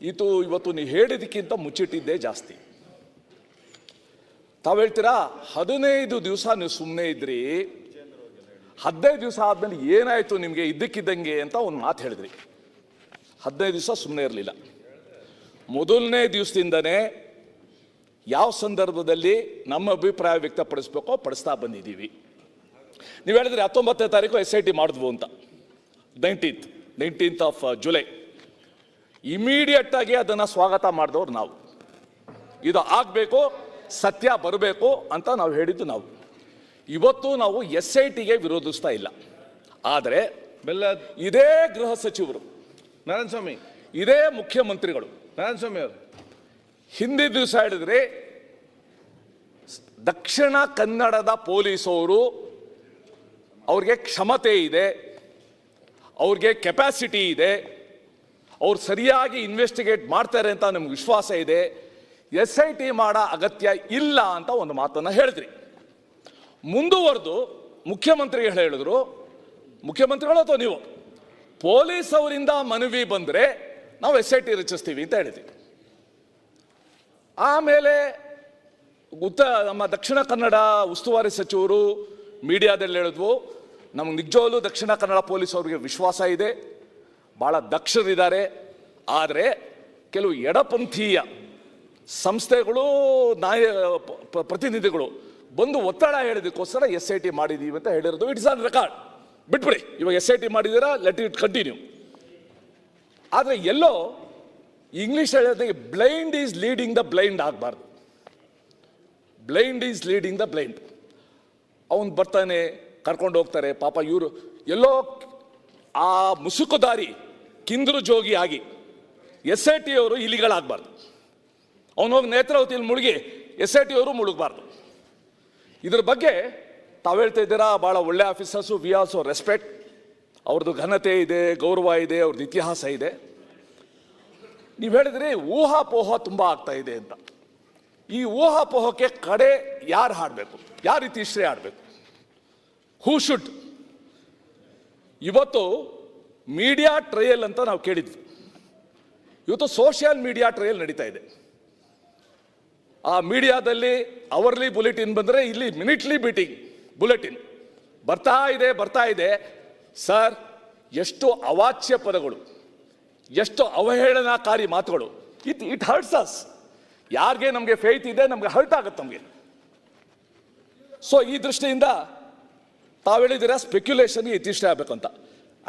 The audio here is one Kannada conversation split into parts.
ಇದು ಇವತ್ತು ನೀವು ಹೇಳಿದಕ್ಕಿಂತ ಮುಚ್ಚಿಟ್ಟಿದ್ದೇ ಜಾಸ್ತಿ. ತಾವು ಹೇಳ್ತೀರಾ, ಹದಿನೈದು ದಿವಸ ನೀವು ಸುಮ್ಮನೆ ಇದ್ರಿ, ಹದಿನೈದು ದಿವಸ ಆದ್ಮೇಲೆ ಏನಾಯ್ತು ನಿಮಗೆ ಇದ್ದಕ್ಕಿದ್ದಂಗೆ ಅಂತ ಒಂದು ಮಾತು ಹೇಳಿದ್ರಿ. ಹದಿನೈದು ದಿವಸ ಸುಮ್ಮನೆ ಇರಲಿಲ್ಲ. ಮೊದಲನೇ ದಿವಸದಿಂದನೇ ಯಾವ ಸಂದರ್ಭದಲ್ಲಿ ನಮ್ಮ ಅಭಿಪ್ರಾಯ ವ್ಯಕ್ತಪಡಿಸ್ಬೇಕೋ ಪಡಿಸ್ತಾ ಬಂದಿದ್ದೀವಿ. ನೀವು ಹೇಳಿದ್ರೆ ಹತ್ತೊಂಬತ್ತನೇ ತಾರೀಕು ಎಸ್ ಐ ಟಿ ಮಾಡಿದ್ವು ಅಂತ. Nineteenth nineteenth of July immediate ಆಗಿ ಅದನ್ನು ಸ್ವಾಗತ ಮಾಡಿದವ್ರು ನಾವು. ಇದು ಆಗಬೇಕು ಸತ್ಯ ಬರಬೇಕು ಅಂತ ನಾವು ಹೇಳಿದ್ದು ನಾವು. ಇವತ್ತು ನಾವು ಎಸ್ ಐ ಟಿಗೆ ವಿರೋಧಿಸ್ತಾ ಇಲ್ಲ. ಆದರೆ ಬೆಲ್ಲ ಇದೇ ಗೃಹ ಸಚಿವರು ನಾರಾಯಣ ಸ್ವಾಮಿ ಇದೇ ಮುಖ್ಯಮಂತ್ರಿಗಳು. ನಾರಾಯಣ ಸ್ವಾಮಿ ಅವರು. ಹಿಂದಿ ದಿವಸ ಹೇಳಿದ್ರೆ ದಕ್ಷಿಣ ಕನ್ನಡದ ಪೊಲೀಸವರು ಅವ್ರಿಗೆ ಕ್ಷಮತೆ ಇದೆ ಅವ್ರಿಗೆ ಕೆಪಾಸಿಟಿ ಇದೆ ಅವ್ರು ಸರಿಯಾಗಿ ಇನ್ವೆಸ್ಟಿಗೇಟ್ ಮಾಡ್ತಾರೆ ಅಂತ ನಮ್ಗೆ ವಿಶ್ವಾಸ ಇದೆ. ಎಸ್ ಐ ಟಿ ಮಾಡೋ ಅಗತ್ಯ ಇಲ್ಲ ಅಂತ ಒಂದು ಮಾತನ್ನು ಹೇಳಿದ್ರಿ. ಮುಂದುವರೆದು ಮುಖ್ಯಮಂತ್ರಿಗಳು ಹೇಳಿದ್ರು. ಮುಖ್ಯಮಂತ್ರಿಗಳು ಅಥವಾ ನೀವು? ಪೊಲೀಸ್ ಅವರಿಂದ ಮನವಿ ಬಂದರೆ ನಾವು ಎಸ್ ಐ ಟಿ ರಚಿಸ್ತೀವಿ ಅಂತ ಹೇಳಿದ್ವಿ. ಆಮೇಲೆ ಉತ್ತ ನಮ್ಮ ದಕ್ಷಿಣ ಕನ್ನಡ ಉಸ್ತುವಾರಿ ಸಚಿವರು ಮೀಡಿಯಾದಲ್ಲಿ ಹೇಳಿದ್ವು. ನಮ್ಗೆ ನಿಜವಾಗ್ಲೂ ದಕ್ಷಿಣ ಕನ್ನಡ ಪೊಲೀಸ್ ಅವರಿಗೆ ವಿಶ್ವಾಸ ಇದೆ. ಭಾಳ ದಕ್ಷರಿದ್ದಾರೆ. ಆದರೆ ಕೆಲವು ಎಡಪಂಥೀಯ ಸಂಸ್ಥೆಗಳು, ನಾಯ ಪ್ರತಿನಿಧಿಗಳು ಬಂದು ಒತ್ತಡ ಹೇಳಿದಕ್ಕೋಸ್ಕರ ಎಸ್ ಐ ಟಿ ಮಾಡಿದ್ದೀವಿ ಅಂತ ಹೇಳಿರೋದು. ಇಟ್ಸ್ ಆನ್ ರೆಕಾರ್ಡ್ ಬಿಟ್ಬಿಡಿ. ಇವಾಗ ಎಸ್ ಐ ಟಿ ಮಾಡಿದ್ದೀರಾ? ಲೆಟ್ ಇಟ್ ಕಂಟಿನ್ಯೂ ಆದರೆ ಎಲ್ಲೋ ಇಂಗ್ಲೀಷ್ ಹೇಳೋದಕ್ಕೆ blind is leading the blind ಆಗಬಾರ್ದು. Blind is leading the blind ಅವನು ಬರ್ತಾನೆ, ಕರ್ಕೊಂಡು ಹೋಗ್ತಾರೆ. ಪಾಪ ಇವರು ಎಲ್ಲೋ ಆ ಮುಸುಕುದಾರಿ ಕಿಂದ್ರು ಜೋಗಿ ಆಗಿ ಎಸ್ ಐ ಟಿ ಅವರು ಇಲಿಗಳಾಗಬಾರ್ದು. ಅವನು ಹೋಗಿ ನೇತ್ರಾವತಿಯಲ್ಲಿ ಮುಳುಗಿ ಎಸ್ ಐ ಟಿ ಅವರು ಮುಳುಗಬಾರ್ದು. ಇದ್ರ ಬಗ್ಗೆ ತಾವು ಹೇಳ್ತಾ ಇದ್ದೀರಾ, ಭಾಳ ಒಳ್ಳೆ ಆಫೀಸರ್ಸು ವಿ ಆಲ್ಸೋ ರೆಸ್ಪೆಕ್ಟ್. ಅವ್ರದ್ದು ಘನತೆ ಇದೆ, ಗೌರವ ಇದೆ ಅವ್ರದ್ದು ಇತಿಹಾಸ ಇದೆ. ನೀವು ಹೇಳಿದ್ರಿ ಊಹಾಪೋಹ ತುಂಬ ಆಗ್ತಾ ಇದೆ ಅಂತ. ಈ ಊಹಾಪೋಹಕ್ಕೆ ಕಡೆ ಯಾರು ಹಾಡಬೇಕು? ಯಾರು ಇತಿಶ್ರೇ ಆಡಬೇಕು ಹೂ ಶುಡ್ ಇವತ್ತು ಮೀಡಿಯಾ ಟ್ರಯಲ್ ಅಂತ ನಾವು ಕೇಳಿದ್ವಿ. ಇವತ್ತು ಸೋಷಿಯಲ್ ಮೀಡಿಯಾ ಟ್ರಯಲ್ ನಡೀತಾ ಇದೆ. ಆ ಮೀಡಿಯಾದಲ್ಲಿ ಅವರ್ಲಿ ಬುಲೆಟಿನ್ ಬಂದರೆ ಇಲ್ಲಿ ಮಿನಿಟ್ಲಿ ಬೀಟಿಂಗ್ ಬುಲೆಟಿನ್ ಬರ್ತಾ ಇದೆ ಬರ್ತಾ ಇದೆ. ಸರ್ ಎಷ್ಟು ಅವಾಚ್ಯ ಪದಗಳು, ಎಷ್ಟು ಅವಹೇಳನಕಾರಿ ಮಾತುಗಳು. ಇಟ್ ಇಟ್ ಹರ್ಟ್ಸ್ ಅಸ್ ಯಾರಿಗೆ ನಮಗೆ ಫೇತ್ ಇದೆ, ನಮಗೆ ಹರ್ಟ್ ಆಗುತ್ತೆ ನಮಗೆ. ಸೊ ಈ ದೃಷ್ಟಿಯಿಂದ ತಾವು ಹೇಳಿದ್ದೀರಾ ಸ್ಪೆಕ್ಯುಲೇಷನ್ಗೆ ಇತಿಷ್ಟ ಆಗಬೇಕು ಅಂತ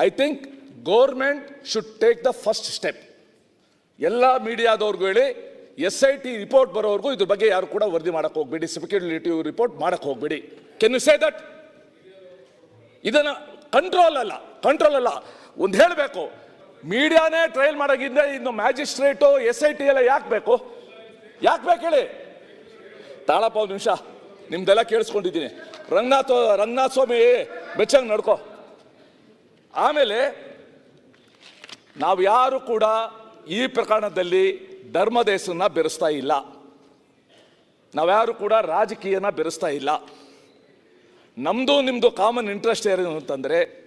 I think government should take the first step ಎಲ್ಲ ಮೀಡಿಯಾದವ್ರಿಗೂ ಹೇಳಿ ಎಸ್ ಐ ಟಿ ರಿಪೋರ್ಟ್ ಬರೋವರೆಗೂ ಇದ್ರ ಬಗ್ಗೆ ಯಾರು ಕೂಡ ವರದಿ ಮಾಡಕ್ಕೆ ಹೋಗ್ಬೇಡಿ ಸ್ಪೆಕ್ಯುಲೇಟಿವ್ ರಿಪೋರ್ಟ್ ಮಾಡಕ್ಕೆ ಹೋಗ್ಬೇಡಿ. ಕೆನ್ ಯು ಸೇ ದಟ್ ಇದನ್ನು ಕಂಟ್ರೋಲ್ ಅಲ್ಲ ಕಂಟ್ರೋಲ್ ಅಲ್ಲ. ಒಂದು ಹೇಳಬೇಕು, ಮೀಡಿಯಾನೇ ಟ್ರಯಲ್ ಮಾಡೋಕ್ಕಿಂತ ಇನ್ನು ಮ್ಯಾಜಿಸ್ಟ್ರೇಟು ಎಸ್ ಐ ಟಿ ಎಲ್ಲ ಯಾಕೆ ಬೇಕು? ಯಾಕೆ ಬೇಕು ಹೇಳಿ? ತಾಳಪ್ಪ, ಒಂದು ನಿಮಿಷ. ನಿಮ್ದೆಲ್ಲ ಕೇಳಿಸ್ಕೊಂಡಿದ್ದೀನಿ. ರಂಗನಾಥ ರಂಗನಾಥ ಸ್ವಾಮಿ, ಬೆಚ್ಚಂಗೆ ನಡ್ಕೋ. ಆಮೇಲೆ ನಾವು ಯಾರು ಕೂಡ ಈ ಪ್ರಕರಣದಲ್ಲಿ ಧರ್ಮದೇಶನ ಬೆರೆಸ್ತಾ ಇಲ್ಲ. ನಾವ್ಯಾರು ಕೂಡ ರಾಜಕೀಯನ ಬೆರೆಸ್ತಾ ಇಲ್ಲ. ನಮ್ಮದು ನಿಮ್ಮದು ಕಾಮನ್ ಇಂಟ್ರೆಸ್ಟ್ ಏನು ಅಂತಂದರೆ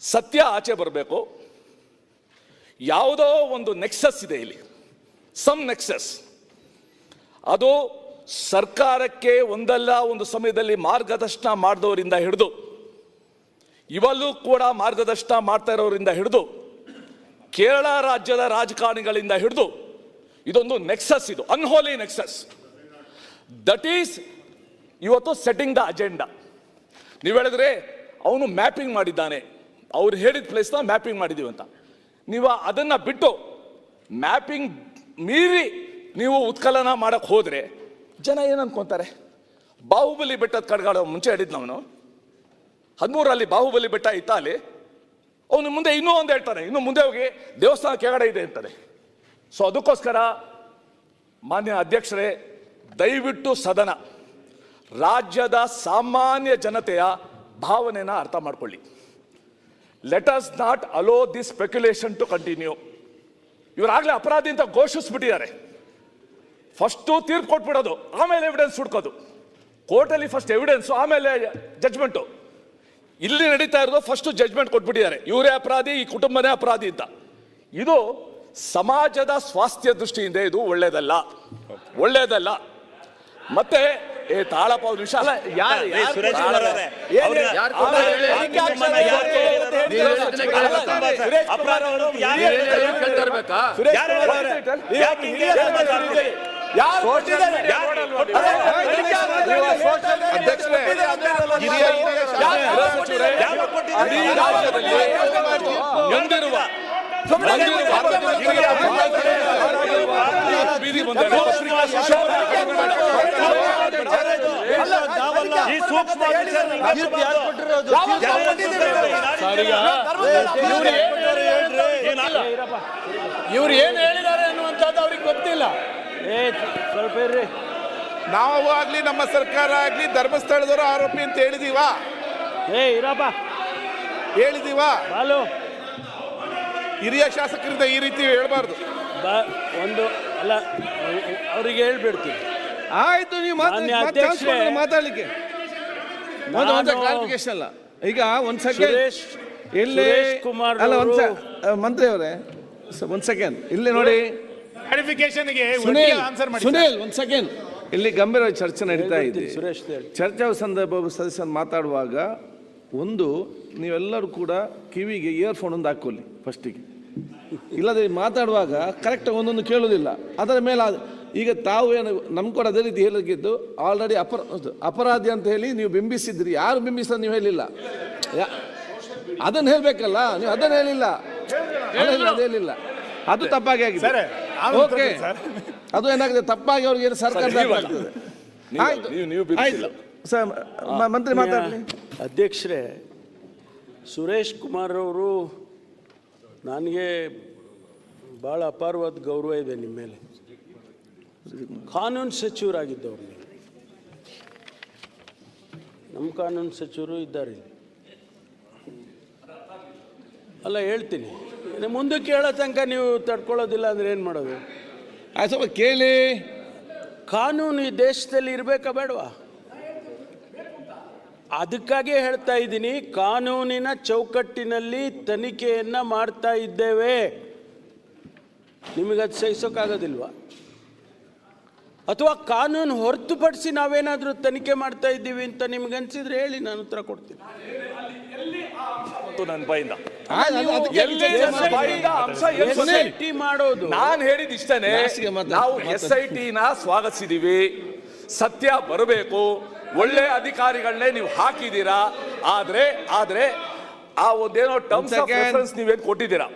ಸತ್ಯ ಆಚೆ ಬರಬೇಕು. ಯಾವುದೋ ಒಂದು ನೆಕ್ಸಸ್ ಇದೆ ಇಲ್ಲಿ. ಸಮ್ ನೆಕ್ಸಸ್ ಅದು ಸರ್ಕಾರಕ್ಕೆ ಒಂದಲ್ಲ ಒಂದು ಸಮಯದಲ್ಲಿ ಮಾರ್ಗದರ್ಶನ ಮಾಡಿದವರಿಂದ ಹಿಡಿದು ಇವಲ್ಲೂ ಕೂಡ ಮಾರ್ಗದರ್ಶನ ಮಾಡ್ತಾ ಇರೋರಿಂದ ಹಿಡಿದು ಕೇರಳ ರಾಜ್ಯದ ರಾಜಕಾರಣಿಗಳಿಂದ ಹಿಡಿದು ಇದೊಂದು ನೆಕ್ಸಸ್ ಇದು ಅನ್ಹೋಲಿ ನೆಕ್ಸಸ್ ದಟ್ ಈಸ್ ಇವತ್ತು ಸೆಟ್ಟಿಂಗ್ ದ ಅಜೆಂಡಾ ನೀವು ಹೇಳಿದ್ರೆ ಅವನು ಮ್ಯಾಪಿಂಗ್ ಮಾಡಿದ್ದಾನೆ. ಅವ್ರು ಹೇಳಿದ ಪ್ಲೇಸ್ನ ಮ್ಯಾಪಿಂಗ್ ಮಾಡಿದ್ದೀವಿ ಅಂತ. ನೀವು ಅದನ್ನು ಬಿಟ್ಟು ಮ್ಯಾಪಿಂಗ್ ಮೀರಿ ನೀವು ಉತ್ಕಲನ ಮಾಡೋಕ್ಕೆ ಹೋದರೆ ಜನ ಏನು ಅನ್ಕೊಂತಾರೆ? ಬಾಹುಬಲಿ ಬೆಟ್ಟದ ಕಡ್ಗಾಡೋ ಮುಂಚೆ ಹೇಳಿದ್ನವನು ಹದಿಮೂರಲ್ಲಿ ಬಾಹುಬಲಿ ಬೆಟ್ಟ ಇತ್ತ ಅಲ್ಲಿ ಅವನು ಮುಂದೆ ಇನ್ನೂ ಒಂದು ಹೇಳ್ತಾನೆ, ಇನ್ನು ಮುಂದೆ ಹೋಗಿ ದೇವಸ್ಥಾನ ಕೆಳಗಡೆ ಇದೆ ಅಂತಾನೆ. ಸೊ ಅದಕ್ಕೋಸ್ಕರ ಮಾನ್ಯ ಅಧ್ಯಕ್ಷರೇ, ದಯವಿಟ್ಟು ಸದನ, ರಾಜ್ಯದ ಸಾಮಾನ್ಯ ಜನತೆಯ ಭಾವನೆನ ಅರ್ಥ ಮಾಡ್ಕೊಳ್ಳಿ. Let us not allow this speculation to continue ಇವರಾಗಲೇ ಅಪರಾಧಿ ಅಂತ ಘೋಷಿಸ್ಬಿಟ್ಟಿದ್ದಾರೆ. ಫಸ್ಟು ತೀರ್ಪು ಕೊಟ್ಬಿಡೋದು, ಆಮೇಲೆ ಎವಿಡೆನ್ಸ್ ಹುಡ್ಕೋದು. ಕೋರ್ಟಲ್ಲಿ ಫಸ್ಟ್ ಎವಿಡೆನ್ಸು ಆಮೇಲೆ ಜಜ್ಮೆಂಟು ಇಲ್ಲಿ ನಡೀತಾ ಇರೋದು ಫಸ್ಟ್ ಜಜ್ಮೆಂಟ್ ಕೊಟ್ಬಿಟ್ಟಿದ್ದಾರೆ ಇವರೇ ಅಪರಾಧಿ ಈ ಕುಟುಂಬನೇ ಅಪರಾಧಿ ಅಂತ ಇದು ಸಮಾಜದ ಸ್ವಾಸ್ಥ್ಯ ದೃಷ್ಟಿಯಿಂದ ಇದು ಒಳ್ಳೇದಲ್ಲ ಒಳ್ಳೇದಲ್ಲ ಮತ್ತೆ ಏ ತಾಳಪ್ಪ ಒಂದು ನಿಮಿಷ ಯಾರು ಯಾರು ಸುರೇಶ್ ಕುಮಾರ್ ಅವರೇ? ಯಾರು ಅಪರಾಧ ಅವರು ಯಾರು ಯಾರು ಯಾರು ಯಾರು? ಯಾರು? ನೊಂದಿರುವ ಈ ಸೂಕ್ಷ್ಮ. ಇವ್ರು ಏನು ಹೇಳಿದ್ದಾರೆ ಅನ್ನುವಂಥದ್ದು ಅವ್ರಿಗೆ ಗೊತ್ತಿಲ್ಲ. ನಾವು ಆಗ್ಲಿ ನಮ್ಮ ಸರ್ಕಾರ ಆಗ್ಲಿ ಧರ್ಮಸ್ಥಳದವರು ಆರೋಪಿ ಅಂತ ಹೇಳಿದೀವಾ? ಏ ಇರಪ್ಪ. ಹೇಳಿದೀವಾ? ಬಾಲು. ಹಿರಿಯ ಶಾಸಕರಿಂದ ಈ ರೀತಿ ಹೇಳ್ಬಾರ್ದು. ಬಾ ಒಂದು ಅಲ್ಲ ಅವರಿಗೆ ಹೇಳ್ಬಿಡ್ತೀನಿ. ಆಯ್ತು ನೀವು ಮಾನ್ಯ ಅಧ್ಯಕ್ಷರೇ, ಮಾತಾಡ್ಲಿಕ್ಕೆ. ನಾನು- ಅಲ್ಲ. ಈಗ ಒಂದ್ ಸೆಕೆಂಡ್. ಸುರೇಶ್ ಇಲ್ಲಿ ಸುರೇಶ್ ಕುಮಾರ್ ಅಲ್ಲ ಒಂದ್ ಸೆ- ಮಂತ್ರಿ ಅವರೇ ಒಂದ್ ಸೆಕೆಂಡ್. ಇಲ್ಲಿ ನೋಡಿ. ಕ್ಲಾರಿಫಿಕೇಶನ್ಗೆ ಸುನೀಲ್ ಆನ್ಸರ್ ಮಾಡಿ ಸುನೀಲ್ ಒಂದು ಸೆಕೆಂಡ್ ಇಲ್ಲಿ ಗಂಭೀರವಾಗಿ ಚರ್ಚೆ ನಡೀತಾ ಇದೆ. ಸುರೇಶ್ ಚರ್ಚಾ ಸಂದರ್ಭ ಸದಸ್ಯ ಮಾತಾಡುವಾಗ ಒಂದು ನೀವೆಲ್ಲರೂ ಕೂಡ ಕಿವಿಗೆ ಇಯರ್ಫೋನ್ ಒಂದು ಹಾಕೊಳ್ಳಿ ಫಸ್ಟಿಗೆ ಇಲ್ಲದೆ ಮಾತಾಡುವಾಗ ಕರೆಕ್ಟಾಗಿ ಒಂದೊಂದು ಕೇಳೋದಿಲ್ಲ ಅದರ ಮೇಲೆ ಈಗ ತಾವು ಏನು ನಮ್ಮ ಕೂಡ ಅದೇ ರೀತಿ ಹೇಳಿದ್ದು ಆಲ್ರೆಡಿ ಅಪರ ಅದು ಅಪರಾಧಿ ಅಂತ ಹೇಳಿ ನೀವು ಬಿಂಬಿಸಿದ್ರಿ. ಯಾರು ಬಿಂಬಿಸ ನೀವು ಹೇಳಿಲ್ಲ. ಅದನ್ನು ಹೇಳಬೇಕಲ್ಲ ನೀವು ಅದನ್ನು ಹೇಳಿಲ್ಲ. ಹೇಳಿಲ್ಲ. ಅದು ತಪ್ಪಾಗಿ ಆಗಿದೆ. Okay sir. ಅದು ಏನಾಗಿದೆ? ತಪ್ಪಾಗಿ ಅವ್ರಿಗೆ ಏನು ಸರ್ಕಾರ ಆಯ್ತು. ಆಯ್ತು. ಸರ್ ಮಂತ್ರಿ ಮಾತಾಡಲಿ. ಅಧ್ಯಕ್ಷರೇ ಸುರೇಶ್ ಕುಮಾರ್ ಅವರು ನನಗೆ ಭಾಳ ಅಪಾರವಾದ ಗೌರವ ಇದೆ ನಿಮ್ಮ ಮೇಲೆ. ಕಾನೂನು ಸಚಿವರಾಗಿದ್ದವ್ರು ನೀವು. ನಮ್ಮ ಕಾನೂನು ಸಚಿವರು ಇದ್ದಾರೆ ಅಲ್ಲ ಹೇಳ್ತೀನಿ. ಮುಂದಕ್ಕೆ ಕೇಳೋ ತನಕ ನೀವು ತಡ್ಕೊಳ್ಳೋದಿಲ್ಲ ಅಂದ್ರೆ ಏನು ಮಾಡೋದು? ಆ ಸ್ವಲ್ಪ ಕೇಳಿ. ಕಾನೂನು ಈ ದೇಶದಲ್ಲಿ ಇರಬೇಕಾ ಬೇಡವಾ? ಅದಕ್ಕಾಗಿ ಹೇಳ್ತಾ ಇದ್ದೀನಿ ಕಾನೂನಿನ ಚೌಕಟ್ಟಿನಲ್ಲಿ ತನಿಖೆಯನ್ನು ಮಾಡ್ತಾ ಇದ್ದೇವೆ. ನಿಮಗದು ಸಹಿಸೋಕ್ಕಾಗೋದಿಲ್ವಾ ಅಥವಾ ಕಾನೂನು ಹೊರತುಪಡಿಸಿ ನಾವೇನಾದರೂ ತನಿಖೆ ಮಾಡ್ತಾ ಇದ್ದೀವಿ ಅಂತ ನಿಮ್ಗೆ ಅನ್ಸಿದ್ರೆ ಹೇಳಿ ನಾನು ಉತ್ತರ ಕೊಡ್ತೀನಿ. ನನ್ನ ಮಾಡೋದು ನಾನು ಹೇಳಿದ ಇಷ್ಟನೇ ನಾವು ಎಸ್ ಐ ಟಿ ನ ಸ್ವಾಗತಿಸಿದೀವಿ. ಸತ್ಯ ಬರಬೇಕು. ಒಳ್ಳೆ ಅಧಿಕಾರಿಗಳನ್ನೇ ನೀವು ಹಾಕಿದ್ದೀರಾ? ಆದ್ರೆ ಆದ್ರೆ ಆ ಒಂದೇನೋ ಟರ್ಮ್ಸ್ ಆಫ್. ರೆಫರೆನ್ಸ್ ನೀವೇನು ಕೊಟ್ಟಿದ್ದೀರಾ?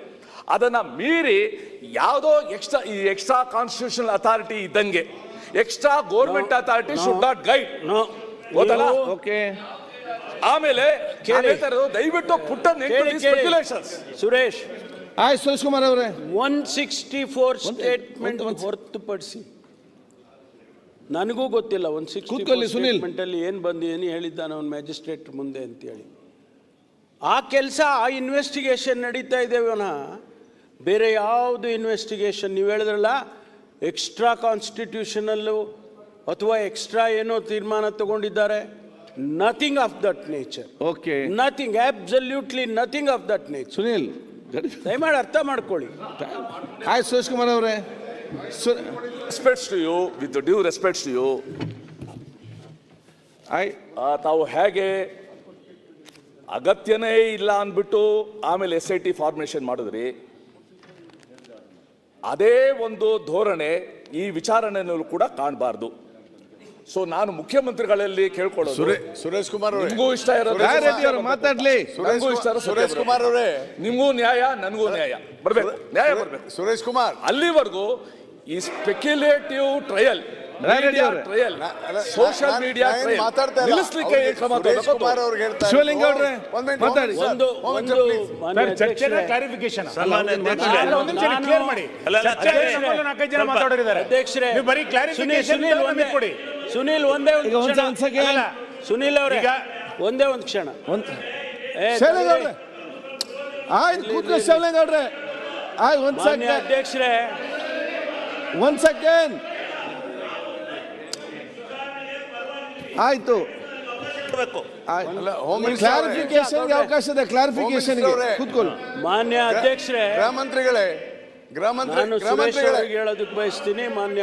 ಅದನ್ನ ಮೀರಿ ಯಾವುದೋ ಎಕ್ಸ್ಟ್ರಾ ಈ ಎಕ್ಸ್ಟ್ರಾ ಕಾನ್ಸ್ಟಿಟ್ಯೂಷನಲ್ ಅಥಾರಿಟಿ ಇದ್ದಂಗೆ. Extra government authority should not guide okay. ಆಮೇಲೆ ಕೇಳಿ. ದಯವಿಟ್ಟು ಪುಟ್ಟ ಸ್ಪೆಕ್ಯುಲೇಷನ್ಸ್ ಸುರೇಶ್. ಆಯ್ತು ಸುರೇಶ್ ಕುಮಾರ್ ಅವರೇ. ಒನ್ ಸಿಕ್ಸ್ಟಿ ಫೋರ್ ಸ್ಟೇಟ್ಮೆಂಟ್ ಒಂದು- ಹೊರತುಪಡಿಸಿ. ನನಗೂ ಗೊತ್ತಿಲ್ಲ one sixty Sunil. Sunil. Statement ಅಲ್ಲಿ ಏನು ಬಂದಿದ್ದೀನಿ ಹೇಳಿದ್ದಾನೆ ಅವನು ಮ್ಯಾಜಿಸ್ಟ್ರೇಟ್ ಮುಂದೆ ಅಂತೇಳಿ. ಆ ಕೆಲಸ ಆ ಇನ್ವೆಸ್ಟಿಗೇಷನ್ ನಡೀತಾ ಇದ್ದೇವನ ಬೇರೆ ಯಾವುದು ಇನ್ವೆಸ್ಟಿಗೇಷನ್ ನೀವು ಹೇಳಿದ್ರಲ್ಲ ಎಕ್ಸ್ಟ್ರಾ ಕಾನ್ಸ್ಟಿಟ್ಯೂಷನಲ್ಲು ಅಥವಾ ಎಕ್ಸ್ಟ್ರಾ ಏನೋ ತೀರ್ಮಾನ ತಗೊಂಡಿದ್ದಾರೆ. Nothing of that nature okay nothing absolutely nothing of that nature Sunil ದಯಮಾಡಿ ಅರ್ಥ ಮಾಡ್ಕೊಳ್ಳಿ. ಹಾಯ್ ಸುರೇಶ್ ಕುಮಾರ್ ಅವರೇ. Respects to you with due respects to you I ತಾವು ಹೇಗೆ ಅಗತ್ಯನೇ ಇಲ್ಲ ಅಂದ್ಬಿಟ್ಟು ಆಮೇಲೆ ಎಸ್ ಐ ಟಿ ಫಾರ್ಮೇಷನ್ ಮಾಡಿದ್ರಿ? ಅದೇ ಒಂದು ಧೋರಣೆ ಈ ವಿಚಾರಣೆಯಲ್ಲೂ ಕೂಡ ಕಾಣಬಾರ್ದು. ಸೊ ನಾನು ಮುಖ್ಯಮಂತ್ರಿಗಳಲ್ಲಿ ಕೇಳ್ಕೊಳ್ಳೋದು. ಸುರೇಶ್ ಕುಮಾರ್ ಅವರೇ. ನಿಮಗೂ ಇಷ್ಟ ಇರೋದು ಮಾತಾಡ್ಲಿ. ನನಗೂ ಇಷ್ಟ ಸುರೇಶ್ ಕುಮಾರ್ ಅವರೇ. ನಿಮಗೂ ನ್ಯಾಯ ನನಗೂ ನ್ಯಾಯ. ಬರ್ಬೇಕು. ನ್ಯಾಯ ಬರ್ಬೇಕು. ಸುರೇಶ್ ಕುಮಾರ್. ಅಲ್ಲಿವರೆಗೂ ಈ ಸ್ಪೆಕ್ಯುಲೇಟಿವ್ ಟ್ರಯಲ್ ಟ್ರಯಲ್ ಅಲ್ಲ, ಸೋಷಿಯಲ್ ಮೀಡಿಯಾ. ನಿಲ್ಲಿಸ್ಲಿಕ್ಕೆ ಕ್ರಮ ಸುರೇಶ್ ಕುಮಾರ್ ಅವ್ರಿಗೆ ಹೇಳ್ತಾ ಶಿವಲಿಂಗ ಅವ್ರೆ, ಮಾತಾಡಿ. ಒಂದು ಒಂದು. ಚರ್ಚೆನ ಕ್ಲಾರಿಫಿಕೇಶನ್ ಒಂದ್ ನಿಮಿಷ ಕ್ಲಿಯರ್ ಮಾಡಿ. ನಾಲ್ಕೈದು ಜನ ಮಾತಾಡೋರಿದ್ದಾರೆ. ಅಧ್ಯಕ್ಷರೇ. ನೀವು ಬರೀ ಕ್ಲಾರಿಫಿಕೇಶನ್ ಕೊಡಿ. ಸುನೀಲ್ ಒಂದೇ ಒಂದು ಸುನೀಲ್ ಅವರೇ ಈಗ ಒಂದೇ ಒಂದು ಕ್ಷಣ. ಅಧ್ಯಕ್ಷರೇ. ಒಂದ್ ಸೆಕೆಂಡ್. ಆಯ್ತು. ಕ್ಲಾರಿಫಿಕೇಶನ್ ಅವಕಾಶ ಇದೆ ಕ್ಲಾರಿಫಿಕೇಶನ್. ಕೂತ್ಕೊಳ್ಳಿ. ಮಾನ್ಯ ಅಧ್ಯಕ್ಷರೇ. ಗೃಹ ಮಂತ್ರಿಗಳೇ ಗೃಹ ಮಂತ್ರಿ ಹೇಳೋದಕ್ಕೆ ಬಯಸ್ತೀನಿ. ಮಾನ್ಯ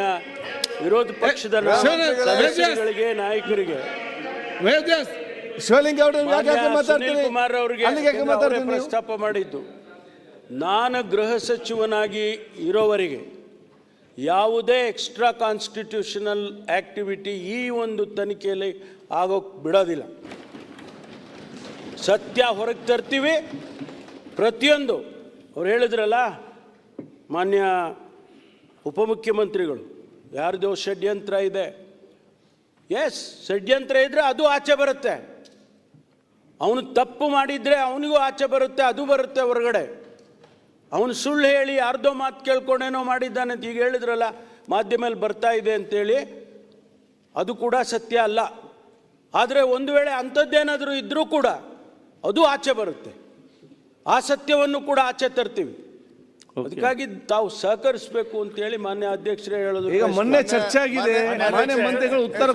ವಿರೋಧ ಪಕ್ಷದ ಸದಸ್ಯರುಗಳಿಗೆ ನಾಯಕರಿಗೆ. ಶಿವಲಿಂಗ ಕುಮಾರ್ ಅವರಿಗೆ? ಪ್ರಸ್ತಾಪ ಮಾಡಿದ್ದು. ನಾನು ಗೃಹ ಸಚಿವನಾಗಿ ಇರೋವರೆಗೆ ಯಾವುದೇ ಎಕ್ಸ್ಟ್ರಾ ಕಾನ್ಸ್ಟಿಟ್ಯೂಷನಲ್ ಆಕ್ಟಿವಿಟಿ ಈ ಒಂದು ತನಿಖೆಯಲ್ಲಿ ಆಗೋಕ್ ಬಿಡೋದಿಲ್ಲ. ಸತ್ಯ ಹೊರಗೆ ತರ್ತೀವಿ. ಪ್ರತಿಯೊಂದು ಅವ್ರು ಹೇಳಿದ್ರಲ್ಲ ಮಾನ್ಯ ಉಪಮುಖ್ಯಮಂತ್ರಿಗಳು ಯಾರ್ದೋ ಷಡ್ಯಂತ್ರ ಇದೆ? ಎಸ್ ಷಡ್ಯಂತ್ರ ಇದ್ರೆ ಅದು ಆಚೆ ಬರುತ್ತೆ. ಅವನು ತಪ್ಪು ಮಾಡಿದ್ರೆ ಅವನಿಗೂ ಆಚೆ ಬರುತ್ತೆ, ಅದು ಬರುತ್ತೆ ಹೊರಗಡೆ. ಅವನು ಸುಳ್ಳು ಹೇಳಿ ಯಾರ್ದೋ ಮಾತು ಕೇಳ್ಕೊಂಡೇನೋ ಮಾಡಿದ್ದಾನೆ ಅಂತ ಈಗ ಹೇಳಿದ್ರಲ್ಲ ಮಾಧ್ಯಮದಲ್ಲಿ ಬರ್ತಾ ಇದೆ ಅಂತೇಳಿ, ಅದು ಕೂಡ ಸತ್ಯ ಅಲ್ಲ. ಆದರೆ ಒಂದು ವೇಳೆ ಅಂಥದ್ದೇನಾದರೂ ಇದ್ದರೂ ಕೂಡ ಅದು ಆಚೆ ಬರುತ್ತೆ. ಆ ಸತ್ಯವನ್ನು ಕೂಡ ಆಚೆ ತರ್ತೀವಿ. ಅದಕ್ಕಾಗಿ ತಾವು ಸಹಕರಿಸಬೇಕು ಅಂತ ಹೇಳಿ ಮಾನ್ಯ ಅಧ್ಯಕ್ಷರೇ ಹೇಳೋದು ಈಗ ಮೊನ್ನೆ ಚರ್ಚೆ ಆಗಿದೆ. ಮಾನ್ಯ ಮಂತ್ರಿಗಳು ಉತ್ತರ